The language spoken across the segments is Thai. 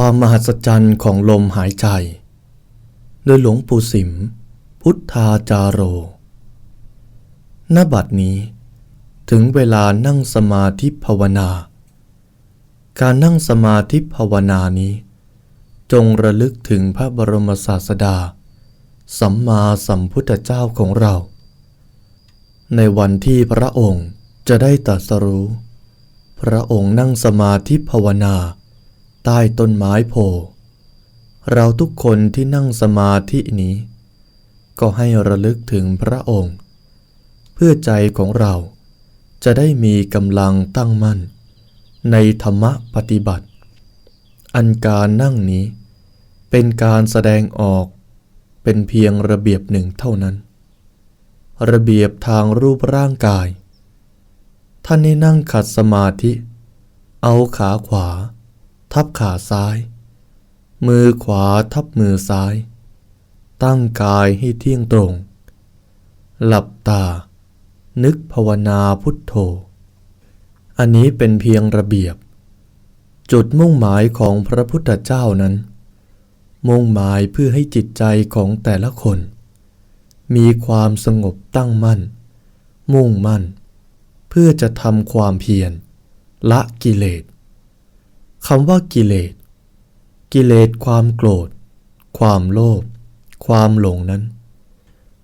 ความมหัศจรรย์ของลมหายใจ โดยหลวงปู่สิม พุทธาจาโรณบัดนี้ ถึงเวลานั่งสมาธิภาวนา การนั่งสมาธิภาวนานี้ จงระลึกถึงพระบรมศาสดา สัมมาสัมพุทธเจ้าของเรา ในวันที่พระองค์จะได้ตรัสรู้ พระองค์นั่งสมาธิภาวนา ใต้ต้นไม้โพ เราทุกคนที่นั่งสมาธินี้ ก็ให้ระลึกถึงพระองค์ เพื่อใจของเราจะได้มีกำลังตั้งมั่น ในธรรมะปฏิบัติ อันการนั่งนี้เป็นการแสดงออกเป็นเพียงระเบียบหนึ่งเท่านั้น ระเบียบทางรูปร่างกาย ท่านให้นั่งขัดสมาธิ เอาขาขวา ทับขาซ้าย มือขวาทับมือซ้าย ตั้งกายให้เที่ยงตรง หลับตา นึกภาวนาพุทโธ อันนี้เป็นเพียงระเบียบ จุดมุ่งหมายของพระพุทธเจ้านั้น มุ่งหมายเพื่อให้จิตใจของแต่ละคน มีความสงบตั้งมั่น มุ่งมั่น เพื่อจะทำความเพียรละกิเลส คำว่ากิเลส กิเลสความโกรธ ความโลภ ความหลงนั้น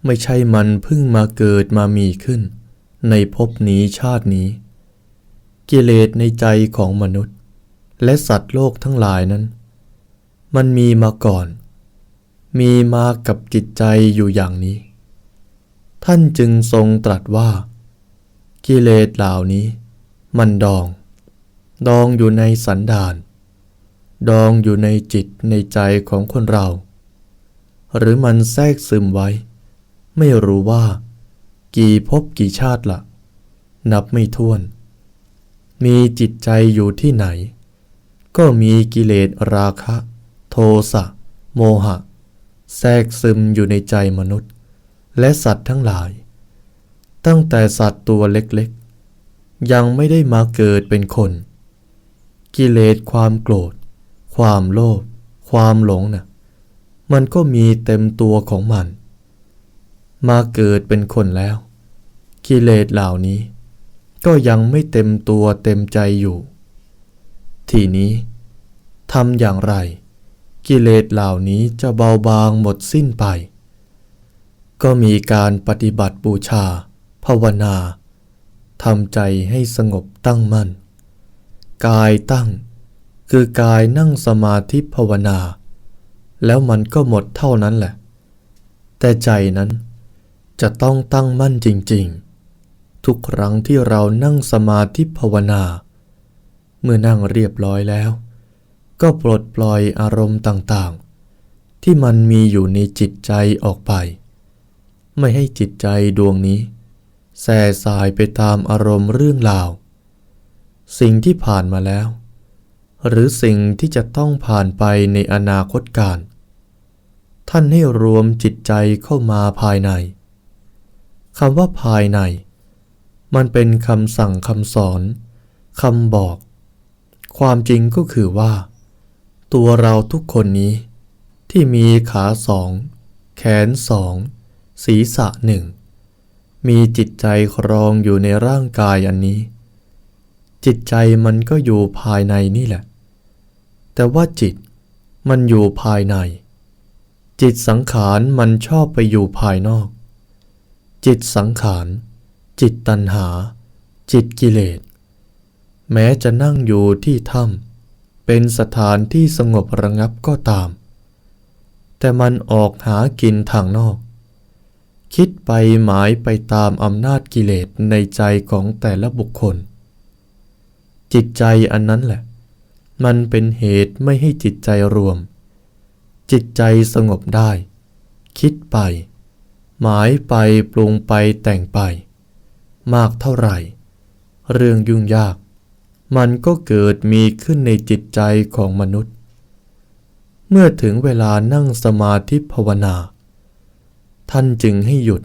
ไม่ใช่มันเพิ่งมาเกิดมามีขึ้น ในภพนี้ชาตินี้ กิเลสในใจของมนุษย์ และสัตว์โลกทั้งหลายนั้น มันมีมาก่อน มีมากับจิตใจอยู่อย่างนี้ ท่านจึงทรงตรัสว่า กิเลสเหล่านี้ มันดอง ดองอยู่ในสันดาน ดองอยู่ในจิตในใจของคนเรา หรือมันแทรกซึมไว้ ไม่รู้ว่า กี่ภพกี่ชาติละ่ะ นับไม่ถ้วน มีจิตใจอยู่ที่ไหน ก็มีกิเลสราคะ โทสะ โมหะ แทรกซึมอยู่ในใจมนุษย์ และสัตว์ทั้งหลาย ตั้งแต่สัตว์ตัวเล็กๆ ยังไม่ได้มาเกิดเป็นคน กิเลสความโกรธ ความโลภความหลงนะ่ะมันก็มีเต็มตัวของมัน มาเกิดเป็นคนแล้ว กิเลสเหล่านี้ ก็ยังไม่เต็มตัวเต็มใจอยู่ ทีนี้ทำอย่างไร กิเลสเหล่านี้จะเบาบางหมดสิ้นไป ก็มีการปฏิบัติบูชา ภาวนาทำใจให้สงบตั้งมั่น กายตั้ง คือกายนั่งสมาธิภาวนา แล้วมันก็หมดเท่านั้นแหละ แต่ใจนั้นจะต้องตั้งมั่นจริง ๆ ทุกครั้งที่เรานั่งสมาธิภาวนา เมื่อนั่งเรียบร้อยแล้ว ก็ปลดปล่อยอารมณ์ต่างๆ ที่มันมีอยู่ในจิตใจออกไป ไม่ให้จิตใจดวงนี้แส่สายไปตามอารมณ์เรื่องราว สิ่งที่ผ่านมาแล้ว หรือสิ่งที่จะต้องผ่านไปในอนาคตการ ท่านให้รวมจิตใจเข้ามาภายในคำว่าภายใน มันเป็นคำสั่งคำสอนคำบอก ความจริงก็คือว่า ตัวเราทุกคนนี้ ที่มีขาสอง แขนสอง ศีรษะหนึ่ง มีจิตใจครองอยู่ในร่างกายอันนี้ จิตใจมันก็อยู่ภายในนี่แหละ แต่ว่าจิตมันอยู่ภายใน จิตสังขารมันชอบไปอยู่ภายนอก จิตสังขาร จิตตัณหา จิตกิเลส แม้จะนั่งอยู่ที่ถ้ำเป็นสถานที่สงบระงับก็ตาม แต่มันออกหากินทางนอก คิดไปหมายไปตามอำนาจกิเลสในใจของแต่ละบุคคล จิตใจอันนั้นแหละ มันเป็นเหตุไม่ให้จิตใจรวม จิตใจสงบได้ คิดไป หมายไปปรุงไปแต่งไป มากเท่าไหร่ เรื่องยุ่งยาก มันก็เกิดมีขึ้นในจิตใจของมนุษย์ เมื่อถึงเวลานั่งสมาธิภาวนา ท่านจึงให้หยุด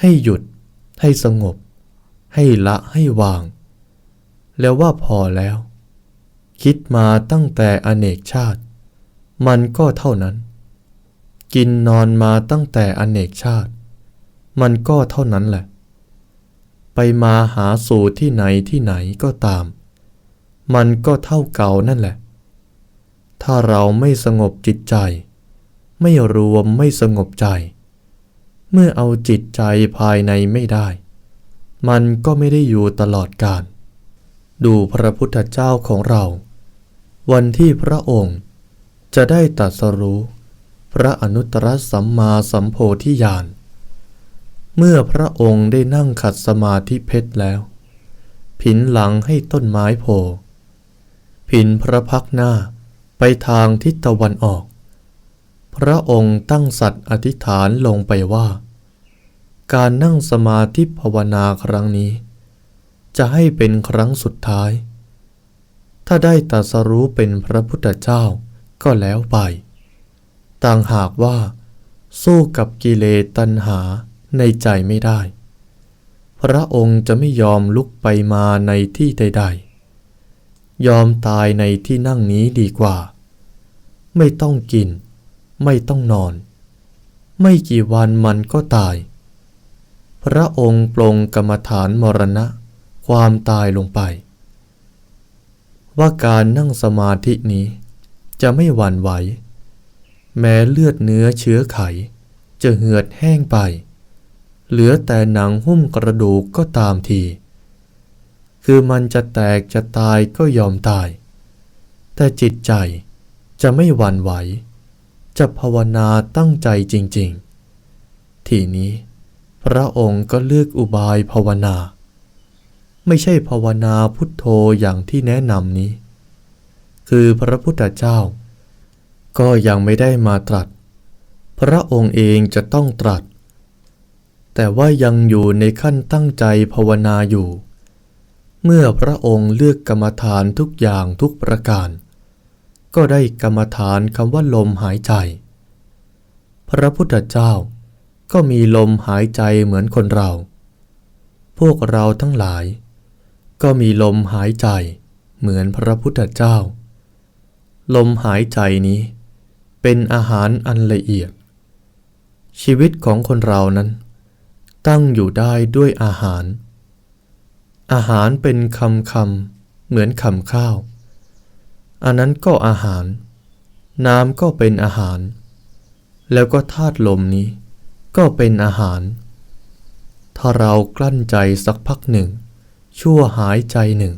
ให้หยุด ให้สงบ ให้ละให้วาง แล้วว่าพอแล้ว คิดมาตั้งแต่อเนกชาติ มันก็เท่านั้น กินนอนมาตั้งแต่อเนกชาติ มันก็เท่านั้นแหละ ไปมาหาสู่ที่ไหนที่ไหนก็ตาม มันก็เท่าเก่านั่นแหละ ถ้าเราไม่สงบจิตใจ ไม่รวมไม่สงบใจ เมื่อเอาจิตใจภายในไม่ได้ มันก็ไม่ได้อยู่ตลอดกาล ดูพระพุทธเจ้าของเรา วันที่พระองค์ จะได้ตรัสรู้ พระอนุตตรสัมมาสัมโพธิญาณเมื่อพระองค์ได้นั่งขัดสมาธิเพชรแล้ว ผินหลังให้ต้นไม้โพธิ์ผินพระพักหน้าไปทางทิศตะวันออก พระองค์ตั้งสัตย์อธิษฐานลงไปว่า การนั่งสมาธิภาวนาครั้งนี้ จะให้เป็นครั้งสุดท้าย ถ้าได้ตรัสรู้เป็นพระพุทธเจ้าก็แล้วไป ต่างหากว่า สู้กับกิเลสตัณหาในใจไม่ได้ พระองค์จะไม่ยอมลุกไปมาในที่ใดๆ ยอมตายในที่นั่งนี้ดีกว่า ไม่ต้องกิน ไม่ต้องนอน ไม่กี่วันมันก็ตาย พระองค์ปลงกรรมฐานมรณะ ความตายลงไป ว่าการนั่งสมาธินี้จะไม่หวั่นไหว แม้เลือดเนื้อเชื้อไข จะเหือดแห้งไป เหลือแต่หนังหุ้มกระดูกก็ตามที คือมันจะแตกจะตายก็ยอมตาย แต่จิตใจจะไม่หวั่นไหว จะภาวนาตั้งใจจริง ๆ ทีนี้พระองค์ก็เลือกอุบายภาวนา ไม่ใช่ภาวนาพุทโธอย่างที่แนะนำนี้ คือพระพุทธเจ้า ก็ยังไม่ได้มาตรัส พระองค์เองจะต้องตรัส แต่ว่ายังอยู่ในขั้นตั้งใจภาวนาอยู่ เมื่อพระองค์เลือกกรรมฐานทุกอย่างทุกประการ ก็ได้กรรมฐานคำว่าลมหายใจ พระพุทธเจ้าก็มีลมหายใจเหมือนคนเรา พวกเราทั้งหลาย ก็มีลมหายใจเหมือนพระพุทธเจ้า ลมหายใจนี้ เป็นอาหารอันละเอียด ชีวิตของคนเรานั้น ตั้งอยู่ได้ด้วยอาหาร อาหารเป็นคำคำเหมือนคำข้าว อันนั้นก็อาหาร น้ำก็เป็นอาหาร แล้วก็ธาตุลมนี้ ก็เป็นอาหาร ถ้าเรากลั้นใจสักพักหนึ่ง ชั่วหายใจหนึ่ง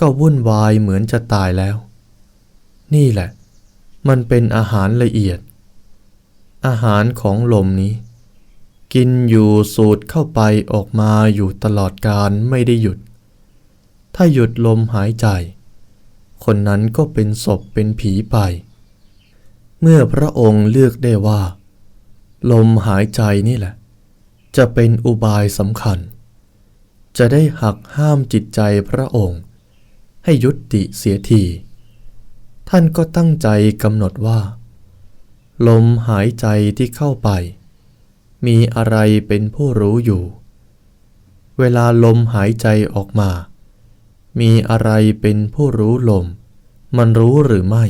ก็วุ่นวายเหมือนจะตายแล้ว นี่แหละ มันเป็นอาหารละเอียด อาหารของลมนี้ กินอยู่สูดเข้าไปออกมาอยู่ตลอดการไม่ได้หยุด ถ้าหยุดลมหายใจ คนนั้นก็เป็นศพเป็นผีไป เมื่อพระองค์เลือกได้ว่า ลมหายใจนี่แหละ จะเป็นอุบายสำคัญ จะได้หักห้ามจิตใจพระองค์ ให้ยุติเสียที ท่านก็ตั้งใจกำหนดว่า ลมหายใจที่เข้าไป มีอะไรเป็นผู้รู้อยู่ เวลาลมหายใจออกมา มีอะไรเป็นผู้รู้ลม มันรู้หรือไม่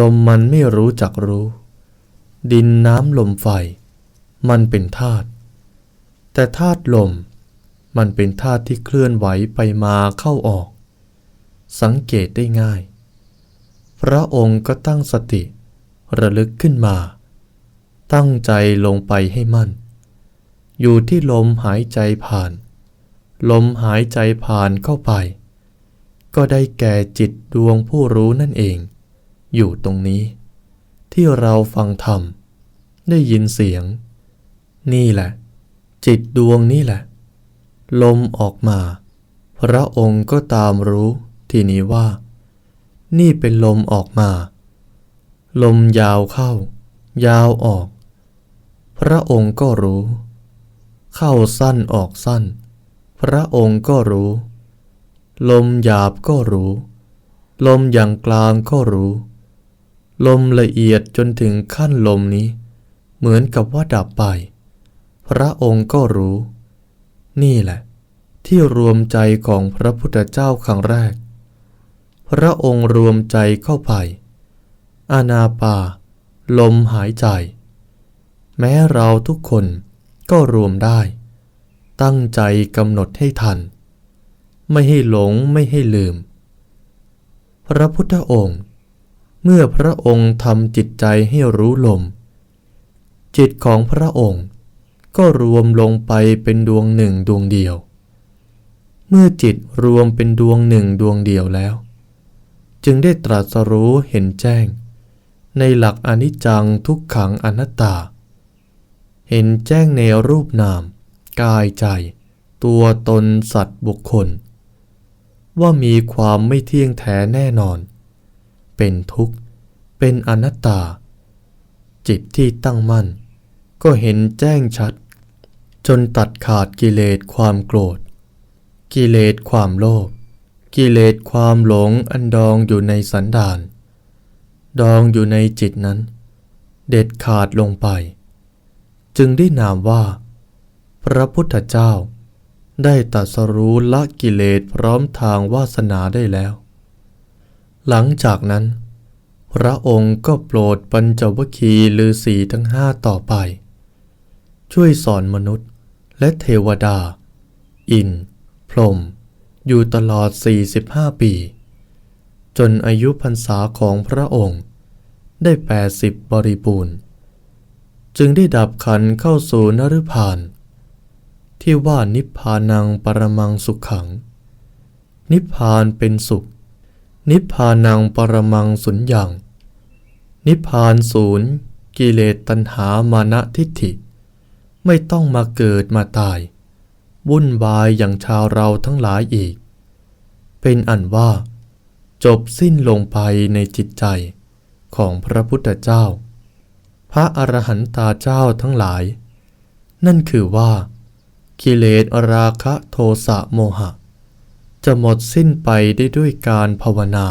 ลมมันไม่รู้จักรู้ ดินน้ำลมไฟ มันเป็นธาตุแต่ธาตุลม มันเป็นธาตุที่เคลื่อนไหวไปมาเข้าออก สังเกตได้ง่าย พระองค์ก็ตั้งสติ ระลึกขึ้นมา ตั้งใจลงไปให้มั่น อยู่ที่ลมหายใจผ่าน ลมหายใจผ่านเข้าไป ก็ได้แก่จิตดวงผู้รู้นั่นเอง อยู่ตรงนี้ ที่เราฟังธรรม ได้ยินเสียง นี่แหละ จิตดวงนี่แหละ ลมออกมา พระองค์ก็ตามรู้ทีนี้ว่า นี่เป็นลมออกมา ลมยาวเข้า ยาวออก พระองค์ก็รู้ เข้าสั้นออกสั้น พระองค์ก็รู้ ลมหยาบก็รู้ ลมอย่างกลางก็รู้ ลมละเอียดจนถึงขั้นลมนี้ เหมือนกับว่าดับไป พระองค์ก็รู้ นี่แหละ ที่รวมใจของพระพุทธเจ้าครั้งแรก พระองค์รวมใจเข้าไป อานาปา ลมหายใจ แม้เราทุกคนก็รวมได้ ตั้งใจกำหนดให้ทัน ไม่ให้หลงไม่ให้ลืม พระพุทธองค์ เมื่อพระองค์ทำจิตใจให้รู้ลม จิตของพระองค์ ก็รวมลงไปเป็นดวงหนึ่งดวงเดียว เมื่อจิตรวมเป็นดวงหนึ่งดวงเดียวแล้ว จึงได้ตรัสรู้เห็นแจ้ง ในหลักอนิจจังทุกขังอนัตตา เห็นแจ้งในรูปนาม กายใจ ตัวตนสัตว์บุคคล ว่ามีความไม่เที่ยงแท้แน่นอน เป็นทุกข์ เป็นอนัตตา จิตที่ตั้งมั่นก็เห็นแจ้งชัด จนตัดขาดกิเลสความโกรธ กิเลสความโลภกิเลสความหลงอันดองอยู่ในสันดาน ดองอยู่ในจิตนั้น เด็ดขาดลงไป จึงได้นามว่า พระพุทธเจ้า ได้ตรัสรู้ละกิเลสพร้อมทางวาสนาได้แล้ว หลังจากนั้น พระองค์ก็โปรดปัญจวคีฤาษีทั้งห้าต่อไป ช่วยสอนมนุษย์ และเทวดา อิน พรหมอยู่ตลอด 45 ปี จนอายุพรรษาของพระองค์ ได้ 80 บริบูรณ์ จึงได้ดับขันเข้าสู่นฤพาน ที่ว่านิพพานังปรมังสุขขัง นิพพานเป็นสุข นิพพานังปรมังสุญญัง นิพพานศูนย์กิเลสตัณหามานะทิฏฐิ ไม่ต้องมาเกิดมาตาย วุ่นวายอย่างชาวเราทั้งหลายอีก เป็นอันว่า จบสิ้นลงไปในจิตใจของพระพุทธเจ้า พระอรหันตาเจ้าทั้งหลาย นั่นคือว่า กิเลสราคะโทสะโมหะ จะหมดสิ้นไปได้ด้วยการภาวนา